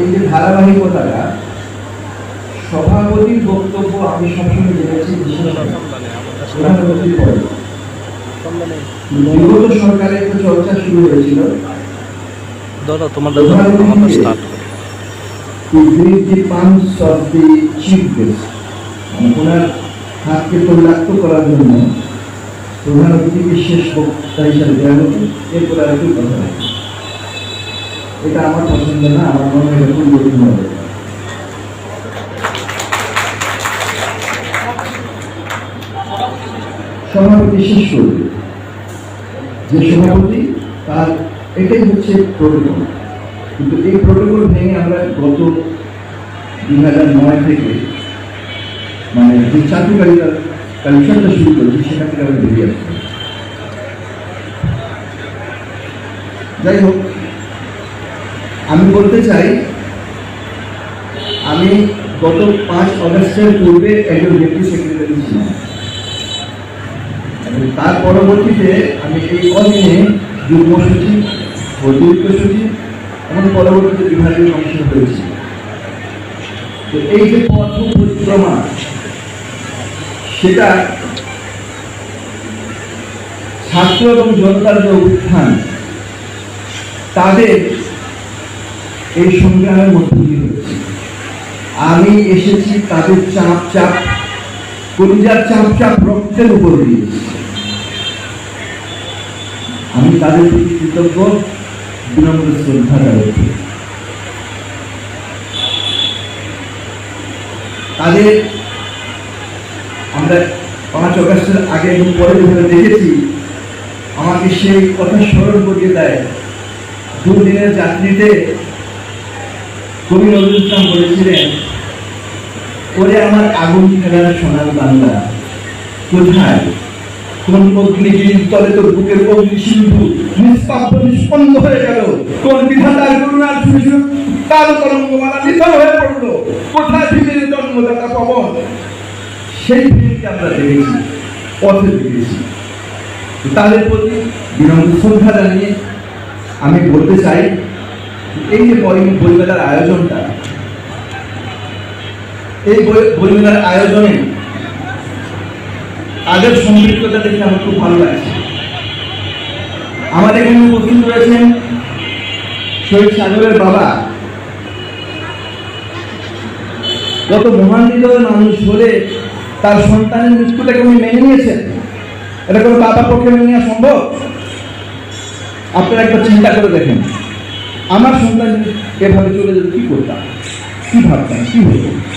এই যে ধারাবাহিকতাটা সভাপতির বক্তব্য আমি সবসময় জেনেছি বিগত সরকারের একটা চর্চা শুরু হয়েছিল। দাদা তোমার মানে ওনার হাতকে পরিলাক্ত করার জন্য প্রধান অতিথিকে শেষ বক্তা হিসাবে দেওয়া হতো এরপর আর একটু কথা এটা আমার পছন্দ না, আমার মনে হয় এটা পরিবর্তন হবে। সভাপতি শেষ যে সভাপতি, তার এটাই হচ্ছে প্রোটোকল কিন্তু এই প্রোটোকল ভেঙে আমরা গত দুই হাজার নয় থেকে মানে যে চাকরিকারিতার কালেকশনটা শুরু করেছি সেখান থেকে আমরা বেরিয়ে আসছি। যাই হোক আমি বলতে চাই, আমি গত পাঁচ অগস্টের পূর্বে একজন ডেপুটি সেক্রেটারি ছিলাম। তার পরবর্তীতে আমি এই কদিনে যুগ্ম সচিব অতিরিক্ত সচিব, এবং পরবর্তীতে বিভাগীয় কমিশন হয়েছি। তো এই যে পথ পরিক্রমা, সেটা ছাত্র এবং জনতার যে উত্থান তাদের এই সংগ্রামের মধ্যে দিয়ে হয়েছে আমি এসেছি তাদের চাপ চাপ, কলিজার চাপ চাপ রক্তের উপর দিয়ে। আমি তাদের প্রতি কৃতজ্ঞ, বিনম্র শ্রদ্ধা জানাচ্ছি তাদের আমরা পাঁচ অগস্টের আগে এবং পরে যেভাবে দেখেছি, আমাকে সেই কথা স্মরণ করিয়ে দেয়। দুদিনের যাত্রীতে কবি নজরুল ইসলাম বলেছিলেন, ওরে আমার আগুন খেলার সোনার বাংলা কোথায়? কোন অগ্নিগিরির তলে তোর বুকের অগ্নি সিন্ধু হয়ে গেল। কোন বিধাতার কাল তরঙ্গমালা হয়ে পড়ল। কোথায় পৃথিবীর জন্মদাতা পবন? সেই পৃথিবীকে আমরা দেখেছি, পথে দেখেছি। তাদের প্রতি বিনম্র শ্রদ্ধা জানিয়ে আমি বলতে চাই এই যে বইমেলার আয়োজনটা, এই বইমেলার আয়োজনে তাদের সম্পৃক্ততা দেখে আমার খুব ভালো লাগছে। আমাদের এখানে উপস্থিত রয়েছেন শহীদ সাগরের বাবা। কত মহান্বিত মানুষ হলে তার সন্তানের মৃত্যুটাকে উনি মেনে নিয়েছেন? এটা কোনো বাবার পক্ষে মেনে নেওয়া সম্ভব? আপনারা একটা চিন্তা করে দেখেন। আমার সন্তান এভাবে চলে যেত কি করতাম? কি ভাবতাম? কি হতো?